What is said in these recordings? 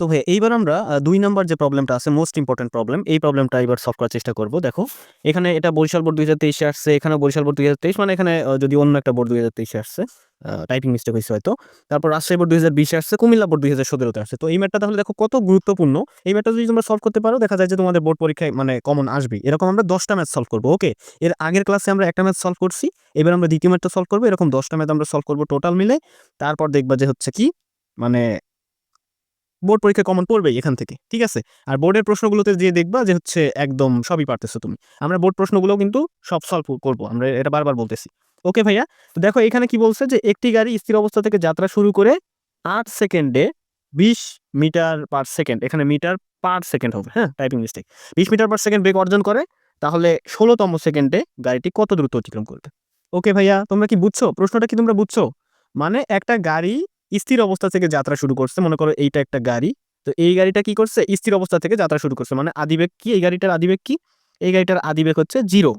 তো ভাই এইবার আমরা দুই নাম্বার যে প্রবলেমটা আছে মোস্ট ইম্পর্টেন্ট প্রবলেম এই প্রবলেমটা এবার সলভ করার চেষ্টা করব। দেখো, এখানে এটা বরিশাল বোর্ড দুই হাজার তেইশে আসছে এখানে বরিশাল বোর্ড দুই হাজার তেইশ মানে এখানে যদি অন্য একটা বোর্ড দুই হাজার তেইশে আসছে টাইপিং মিস্টেক হয়েছে হয়তো। তারপর রাজশাহী বোর্ড দুই হাজার বিশে আসছে, কুমিল্লা বোর্ড দুই হাজার সতেরোতে আসছে। তো এই ম্যাটটা তাহলে দেখো কত গুরুত্বপূর্ণ। এই ম্যাটটা যদি তোমরা সলভ করতে পারো, দেখা যায় যে তোমাদের বোর্ড পরীক্ষায় মানে কমন আসবে। এরকম আমরা দশটা ম্যাথ সলভ করব ওকে এর আগের ক্লাসে আমরা একটা ম্যাথ সলভ করছি, এবার আমরা দ্বিতীয় ম্যাথটা সলভ করব, এরকম দশটা ম্যাথ আমরা সলভ করব টোটাল মিলে। তারপর দেখবা যে হচ্ছে কি মানে বোর্ড পরীক্ষা কমন পড়বেই এখান থেকে, ঠিক আছে? আর বোর্ডের প্রশ্নগুলোতে যে দেখবা যে হচ্ছে একদম সবই পারতেছো তুমি। আমরা বোর্ড প্রশ্নগুলো কিন্তু সব সলভ করব, আমরা এটা বারবার বলতেছি। ওকে ভাইয়া, তো দেখো এখানে কি বলছে যে একটি গাড়ি স্থির অবস্থা থেকে যাত্রা শুরু করে আট সেকেন্ডে বিশ মিটার পার সেকেন্ড এখানে মিটার পার সেকেন্ড হবে হ্যাঁ? টাইপিং মিস্টেক বিশ মিটার পার সেকেন্ড বেগ অর্জন করে, তাহলে ষোলোতম সেকেন্ডে গাড়িটি কত দ্রুত অতিক্রম করবে? ওকে ভাইয়া, তোমরা কি বুঝছ? প্রশ্নটা কি তোমরা বুঝছ? মানে একটা গাড়ি স্থির অবস্থা থেকে যাত্রা শুরু করছে। মনে করো এইটা একটা গাড়ি। তো এই গাড়িটা কি করছে? স্থির অবস্থা থেকে যাত্রা শুরু করছে। মানে আদিবেগ কি? এই গাড়িটার আদিবেগ কি? এই গাড়িটার আদিবেগ হচ্ছে zero.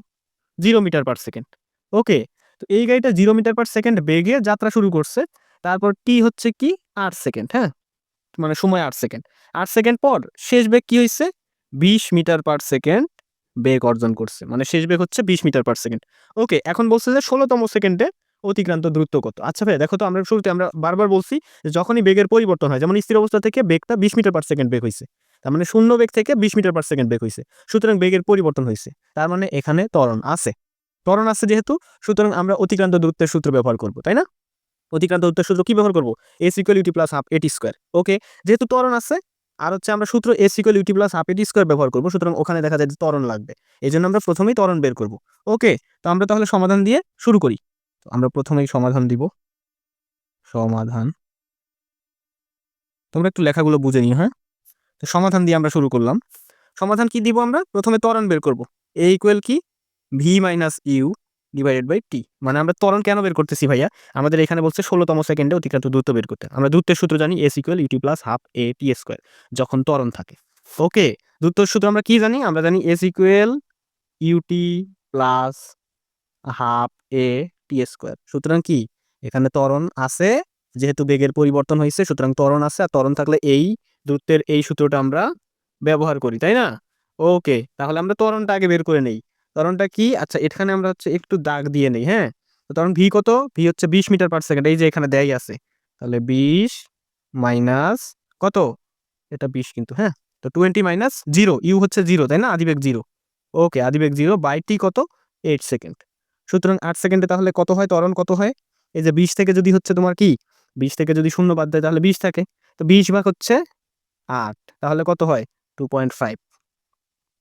Zero metre per second. Okay? তো এই গাড়িটা জিরো মিটার পার সেকেন্ড বেগে যাত্রা শুরু করছে। তারপর টি হচ্ছে কি? আট সেকেন্ড হ্যাঁ? মানে সময় আট সেকেন্ড। আট সেকেন্ড পর শেষ বেগ কি হয়েছে বিশ মিটার পার সেকেন্ড বেগ অর্জন করছে। মানে শেষ বেগ হচ্ছে বিশ মিটার পার সেকেন্ড। ওকে, এখন বলছে যে ষোলোতম সেকেন্ডে অতিক্রান্ত দ্রুত কত? আচ্ছা ভাই দেখো তো আমরা শুরুতে আমরা বারবার বলছি যে যখনই বেগের পরিবর্তন হয়, যেমন স্থির অবস্থা থেকে বেগটা বিশ মিটার পার সেকেন্ড বেগ হয়েছে তার মানে শূন্য বেগ থেকে বিশ মিটার পার সেকেন্ড বেগ হয়েছে সুতরাং বেগের পরিবর্তন হয়েছে তার মানে এখানে ত্বরণ আছে ত্বরণ আছে যেহেতু, সুতরাং আমরা অতিক্রান্ত দূরত্বের সূত্র ব্যবহার করব, তাই না? অতিক্রান্ত দূরত্বের সূত্র কি ব্যবহার করব? S equal u t plus half a t square okay যেহেতু ত্বরণ আছে, আর হচ্ছে আমরা সূত্র s equal u t plus half a t square ব্যবহার করব, সুতরাং ওখানে দেখা যায় যে ত্বরণ লাগবে এই জন্য আমরা প্রথমেই ত্বরণ বের করব ওকে তো আমরা তাহলে সমাধান দিয়ে শুরু করি। তো আমরা প্রথমেই সমাধান দিব। সমাধান। তোমরা একটু লেখাগুলো বুঝে নিও হ্যাঁ? তো সমাধান দিয়ে আমরা শুরু করলাম। সমাধান কি দিব আমরা? প্রথমে ত্বরণ বের করব। এ ইকুয়াল কি? V minus u divided by t মানে আমরা ত্বরণ কেন বের করতেছি ভাইয়া? আমাদের এখানে বলছে ষোলোতম সেকেন্ডে অতিক্রান্ত দূরত্ব বের করতে। আমরা দূরত্বের সূত্র জানি s equal u t plus half a t square যখন ত্বরণ থাকে। ওকে দূরত্বের সূত্র আমরা কি জানি? আমরা জানি s equal u t plus half a t square সুতরাং কি? এখানে ত্বরণ আছে, যেহেতু বেগের পরিবর্তন হয়েছে, সুতরাং ত্বরণ আছে, আর ত্বরণ থাকলে এই দূরত্বের এই সূত্রটা আমরা ব্যবহার করি, তাই না? ওকে, তাহলে আমরা ত্বরণটা আগে বের করে নেই। ত্বরণটা কি? আচ্ছা এখানে আমরা হচ্ছে একটু দাগ দিয়ে নেই হ্যাঁ? তো ত্বরণ ভি কত? ভি হচ্ছে বিশ মিটার পার সেকেন্ড এই যে এখানে দেয় আছে। তাহলে বিশ মাইনাস কত? এটা বিশ কিন্তু হ্যাঁ? তো টোয়েন্টি মাইনাস জিরো, ইউ হচ্ছে জিরো, তাই না? আদিবেগ জিরো। ওকে, আদিবেগ জিরো বাই টি কত? Eight second. সুতরাং আট সেকেন্ডে তাহলে কত হয়? ত্বরণ কত হয়? এই যে বিশ থেকে যদি হচ্ছে তোমার কি? বিশ থেকে যদি শূন্য বাদ দেয় তাহলে বিশ থাকে। তো বিশ ভাগ হচ্ছে আট। তাহলে কত হয়? টু পয়েন্ট ফাইভ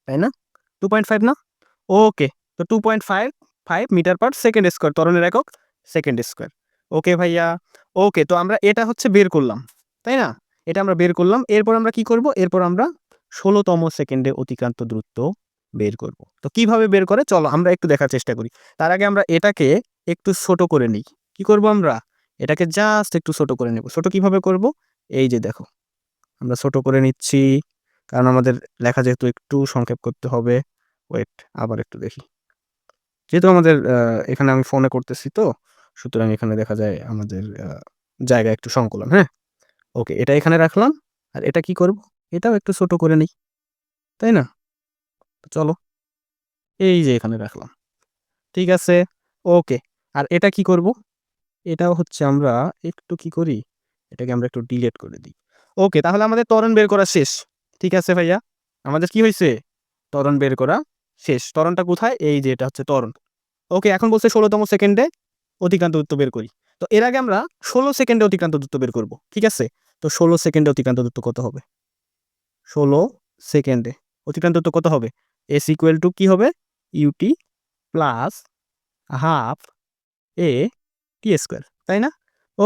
তাই না? টু পয়েন্ট ফাইভ না? ওকে তো two point five five metre per second square ত্বরণের একক সেকেন্ড স্কোয়ার ওকে ভাইয়া। ওকে তো আমরা এটা হচ্ছে বের করলাম। তাই না? এটা আমরা বের করলাম। এরপর আমরা কি করব? এরপর আমরা ষোলোতম সেকেন্ডে অতিক্রান্ত দূরত্ব বের করব। তো কীভাবে বের করে? চলো আমরা একটু দেখার চেষ্টা করি। তার আগে আমরা এটাকে একটু ছোট করে নিই। কি করব আমরা? এটাকে জাস্ট একটু ছোট করে নেব। ছোট কীভাবে করব? এই যে দেখো। আমরা ছোট করে নিচ্ছি। কারণ আমাদের লেখা যেহেতু একটু সংক্ষেপ করতে হবে। ওয়েট আবার একটু দেখি। যেহেতু আমাদের এখানে আমি ফোনে করতেছি তো, সুতরাং এখানে দেখা যায় আমাদের জায়গা একটু সংকলন হ্যাঁ? ওকে এটা এখানে রাখলাম। আর এটা কি করব? এটাও একটু ছোট করে নিই। তাই না? চলো। এই যে এখানে রাখলাম। ঠিক আছে? ওকে। আর এটা কি করব? এটাও হচ্ছে আমরা একটু কি করি? এটাকে আমরা একটু ডিলিট করে দিই। ওকে, তাহলে আমাদের ত্বরণ বের করা শেষ। ঠিক আছে ভাইয়া? আমাদের কি হয়েছে? ত্বরণ বের করা শেষ। ত্বরণটা কোথায়? এই যে এটা হচ্ছে ত্বরণ। ওকে, এখন বলছে ষোলোতম সেকেন্ডে অতিক্রান্ত দূরত্ব বের করি। তো এর আগে আমরা ষোলো সেকেন্ডে অতিক্রান্ত দূরত্ব বের করব। ঠিক আছে? তো ষোলো সেকেন্ডে অতিক্রান্ত দূরত্ব কত হবে? ষোলো সেকেন্ডে অতিক্রান্ত দূরত্ব কত হবে? এস ইকুয়াল টু কি হবে? U t plus half a t square তাই না?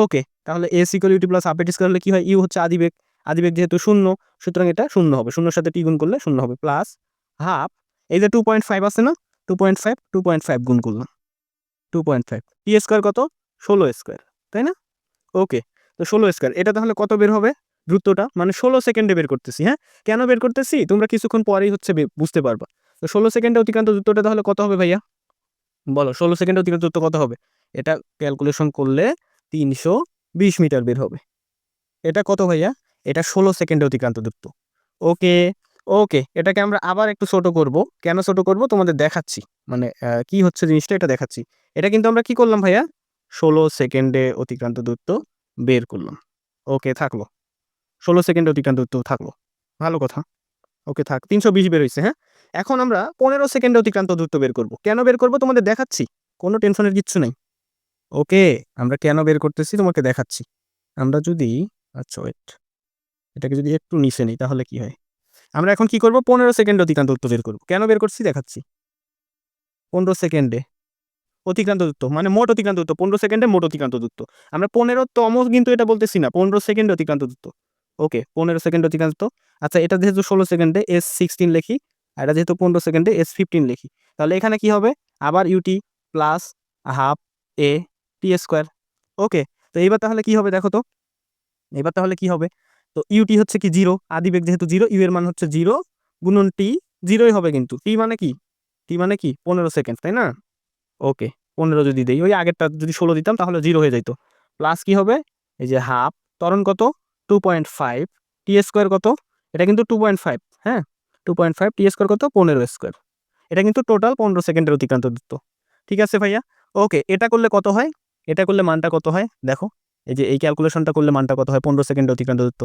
ওকে তাহলে s equal u t plus half a t square হলে কি হয়? ইউ হচ্ছে আদিবেগ আদিবেগ যেহেতু শূন্য, সুতরাং এটা শূন্য হবে শূন্যর সাথে টি গুণ করলে শূন্য হবে প্লাস হাফ এই যে টু পয়েন্ট ফাইভ আছে না? Two point five two point five গুণ করলাম two point five t square কত? ষোলো স্কোয়ার তাই না? ওকে তো ষোলো স্কোয়ার এটা তাহলে কত বের হবে? দ্রুতটা মানে ষোলো সেকেন্ডে বের করতেছি হ্যাঁ? কেন বের করতেছি? তোমরা কিছুক্ষণ পরেই হচ্ছে বুঝতে পারবা। তো ষোলো সেকেন্ডে অতিক্রান্ত দ্রুতটা তাহলে কত হবে ভাইয়া? বলো, ষোলো সেকেন্ডে অতিক্রান্ত দ্রুত কত হবে? এটা ক্যালকুলেশন করলে তিনশো বিশ মিটার বের হবে। এটা কত ভাইয়া? এটা ষোলো সেকেন্ডে অতিক্রান্ত দ্রুত। ওকে ওকে, এটাকে আমরা আবার একটু ছোট করব। কেন ছোট করব? তোমাদের দেখাচ্ছি। মানে কি হচ্ছে জিনিসটা এটা দেখাচ্ছি। এটা কিন্তু আমরা কি করলাম ভাইয়া? ষোলো সেকেন্ডে অতিক্রান্ত দূরত্ব বের করলাম। ওকে, থাকল। ষোলো সেকেন্ডে অতিক্রান্ত দূরত্ব থাকল। ভালো কথা। ওকে থাক, তিনশো বিশ বের হয়েছে হ্যাঁ? এখন আমরা পনেরো সেকেন্ডে অতিক্রান্ত দূরত্ব বের করব। কেন বের করব? তোমাদের দেখাচ্ছি। কোনো টেনশনের কিচ্ছু নেই। ওকে, আমরা কেন বের করতেছি? তোমাকে দেখাচ্ছি। আমরা যদি আচ্ছা ওয়েট এটাকে যদি একটু নিচে নিই, তাহলে কি হয়? আমরা এখন কি করব? পনেরো সেকেন্ড অতিক্রান্ত দূরত্ব বের করব। কেন বের করছি? দেখাচ্ছি। পনেরো সেকেন্ডে অতিক্রান্ত দূরত্ব মানে মোট অতিক্রান্ত দূরত্ব, পনেরো সেকেন্ডে মোট অতিক্রান্ত দূরত্ব। আমরা পনেরো তম কিন্তু এটা বলতেছি না, পনেরো সেকেন্ড অতিক্রান্ত দূরত্ব। ওকে পনেরো সেকেন্ড অতিক্রান্ত আচ্ছা এটা যেহেতু ষোলো সেকেন্ডে এস সিক্সটিন লিখি, আর এটা যেহেতু পনেরো সেকেন্ডে এস ফিফটিন লিখি, তাহলে এখানে কি হবে? আবার u t plus half a t square okay তো এইবার তাহলে কি হবে দেখো তো? এবার তাহলে কি হবে? তো ইউটি হচ্ছে কি জিরো আদিবেগ যেহেতু জিরো ইউ এর মান হচ্ছে জিরো গুণন টি জিরোই হবে কিন্তু। টি মানে কি? টি মানে কি? পনেরো সেকেন্ড, তাই না? ওকে পনেরো যদি দেই, ওই আগেরটা যদি ষোলো দিতাম, তাহলে জিরো হয়ে যাইতো। প্লাস কি হবে? এই যে হাফ ত্বরণ কত? Two point five t square কত? এটা কিন্তু টু পয়েন্ট ফাইভ হ্যাঁ? Two point five t square কত? পনেরো স্কোয়ার এটা কিন্তু টোটাল পনেরো সেকেন্ডের অতিক্রান্ত দূরত্ব। ঠিক আছে ভাইয়া? ওকে এটা করলে কত হয়? এটা করলে মানটা কত হয়? দেখো, এই যে এই ক্যালকুলেশনটা করলে মানটা কত হয়? পনেরো সেকেন্ড অতিক্রান্ত দূরত্ব।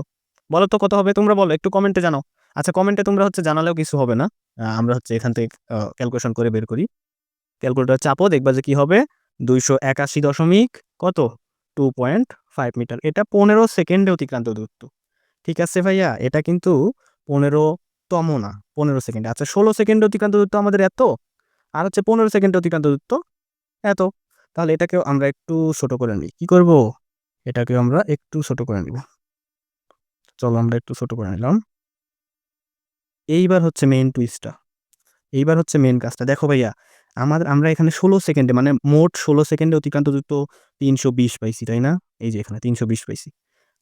বলো তো কত হবে? তোমরা বলো, একটু কমেন্টে জানাও। আচ্ছা কমেন্টে তোমরা হচ্ছে জানালেও কিছু হবে না। আমরা হচ্ছে এখান থেকে ক্যালকুলেশন করে বের করি। ক্যালকুলেটর চাপো, দেখবা যে কি হবে? দুইশো একাশি দশমিক কত? টু পয়েন্ট ফাইভ মিটার এটা পনেরো সেকেন্ডে অতিক্রান্ত দূরত্ব। ঠিক আছে ভাইয়া? এটা কিন্তু পনেরো তম না, পনেরো সেকেন্ড আচ্ছা ষোলো সেকেন্ড অতিক্রান্ত দূরত্ব আমাদের এত? আর হচ্ছে পনেরো সেকেন্ড অতিক্রান্ত দূরত্ব এত? তাহলে এটাকেও আমরা একটু ছোট করে নিই। কি করব? এটাকে আমরা একটু ছোট করে নিব। চলো আমরা একটু ছোট করে নিলাম। এইবার হচ্ছে মেইন টুইস্টটা এইবার হচ্ছে মেইন কাজটা। দেখো ভাইয়া আমাদের, আমরা এখানে ষোলো সেকেন্ডে মানে মোট ষোলো সেকেন্ডে অতিক্রান্ত দূরত্ব তিনশো বিশ পাইছি, তাই না? এই যে এখানে তিনশো বিশ পাইছি।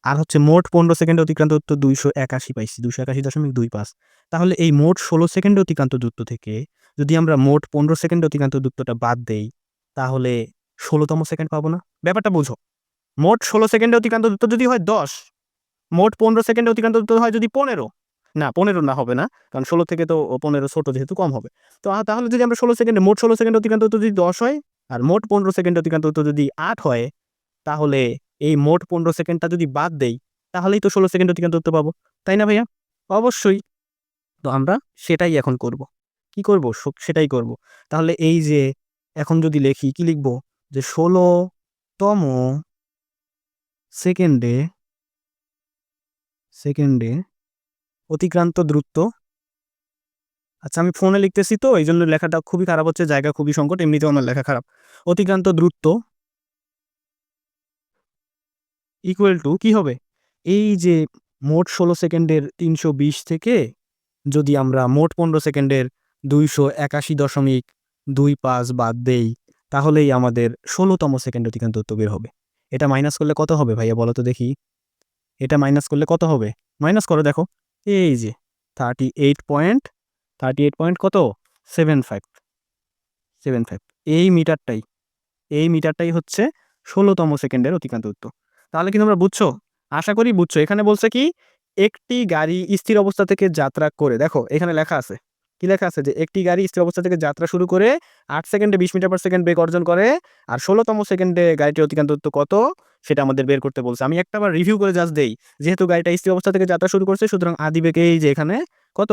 আর হচ্ছে মোট পনেরো সেকেন্ডে অতিক্রান্ত দূরত্ব দুইশো একাশি পাইছি দুশো একাশি দশমিক দুই পাঁচ। তাহলে এই মোট ষোলো সেকেন্ডে অতিক্রান্ত দূরত্ব থেকে যদি আমরা মোট পনেরো সেকেন্ডে অতিক্রান্ত দূরত্বটা বাদ দেই, তাহলে ষোলোতম সেকেন্ড পাবো না? ব্যাপারটা বোঝো। মোট ষোলো সেকেন্ডে অতিক্রান্ত দূরত্ব যদি হয় দশ, মোট পনেরো সেকেন্ডে অতিক্রান্ত দূরত্ব হয় যদি পনেরো না, পনেরো না হবে না, কারণ ষোলো থেকে তো পনেরো, ছোটো যেহেতু কম হবে। তো তাহলে যদি আমরা ষোলো সেকেন্ডে, মোট ষোলো সেকেন্ড অতিক্রান্ত যদি দশ হয়, আর মোট পনেরো সেকেন্ড অতিক্রান্ত যদি আট হয়, তাহলে এই মোট পনেরো সেকেন্ডটা যদি বাদ দেই, তাহলেই তো ষোলো সেকেন্ড অতিক্রান্ত দূরত্ব পাবো। তাই না ভাইয়া? অবশ্যই। তো আমরা সেটাই এখন করব। কি করব? সেটাই করব। তাহলে এই যে এখন যদি লিখি, কি লিখব? যে ষোলোতম সেকেন্ডে সেকেন্ডে অতিক্রান্ত দ্রুত। আচ্ছা আমি ফোনে লিখতেছি তো এই জন্য লেখাটা খুবই খারাপ হচ্ছে, জায়গা খুবই সংকট, এমনিতেও আমার লেখা খারাপ। অতিক্রান্ত দ্রুত। ইকুয়াল টু কি হবে? এই যে মোট ষোলো সেকেন্ডের তিনশো বিশ থেকে যদি আমরা মোট পনেরো সেকেন্ডের দুইশো একাশি দশমিক দুই পাঁচ বাদ দেই, তাহলেই আমাদের ষোলোতম সেকেন্ড অতিক্রান্ত দূরত্ব বের হবে। এটা মাইনাস করলে কত হবে ভাইয়া বলো তো দেখি। এটা মাইনাস করলে কত হবে? মাইনাস করো, দেখো। এই যে thirty eight point thirty eight point কত? সেভেন ফাইভ সেভেন ফাইভ এই মিটারটাই এই মিটারটাই হচ্ছে ষোলোতম সেকেন্ডের অতিক্রান্ত উত্তর। তাহলে কিন্তু আমরা বুঝছ? আশা করি বুঝছ। এখানে বলছে কি, একটি গাড়ি স্থির অবস্থা থেকে যাত্রা করে। দেখো, এখানে লেখা আছে। কি লেখা আছে? যে একটি গাড়ি স্থির অবস্থা থেকে যাত্রা শুরু করে আট সেকেন্ডে বিশ মিটার পার সেকেন্ড বেগ অর্জন করে আর ষোলোতম সেকেন্ডে গাড়িটির অতিক্রান্ত কত? সেটা আমাদের বের করতে বলছে। আমি একটা বার রিভিউ করে জাস্ট দেই। যেহেতু গাড়িটা স্থির অবস্থা থেকে যাত্রা শুরু করছে, সুতরাং আদি বেগ এই যে এখানে কত?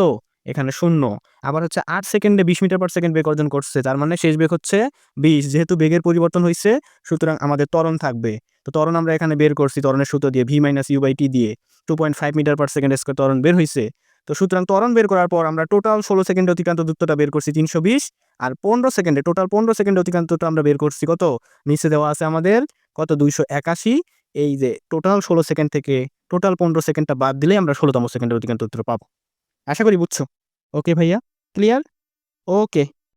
এখানে শূন্য। আবার হচ্ছে আট সেকেন্ডে বিশ মিটার পার সেকেন্ড বেগ অর্জন করছে, তার মানে শেষ বেগ হচ্ছে বিশ। যেহেতু বেগের পরিবর্তন হয়েছে সুতরাং আমাদের ত্বরণ থাকবে। তো ত্বরণ আমরা এখানে বের করছি, ত্বরণের সূত্র দিয়ে v minus u by t দিয়ে। Two point five metre per second square ত্বরণ বের হয়েছে তো সুতরাং ত্বরণ বের করার পর আমরা টোটাল ষোলো সেকেন্ডে অতিক্রান্ত দূরত্বটা বের করছি তিনশো বিশ আর পনেরো সেকেন্ডে টোটাল পনেরো সেকেন্ডে অতিক্রান্তটা আমরা বের করছি কত? নিচে দেওয়া আছে আমাদের কত? দুইশো একাশি। এই যে টোটাল ষোলো সেকেন্ড থেকে টোটাল পনেরো সেকেন্ডটা বাদ দিলে আমরা ষোলোতম সেকেন্ডের অতিক্রান্ত উত্তর পাবো। আশা করি বুঝছ। ওকে ভাইয়া? Clear okay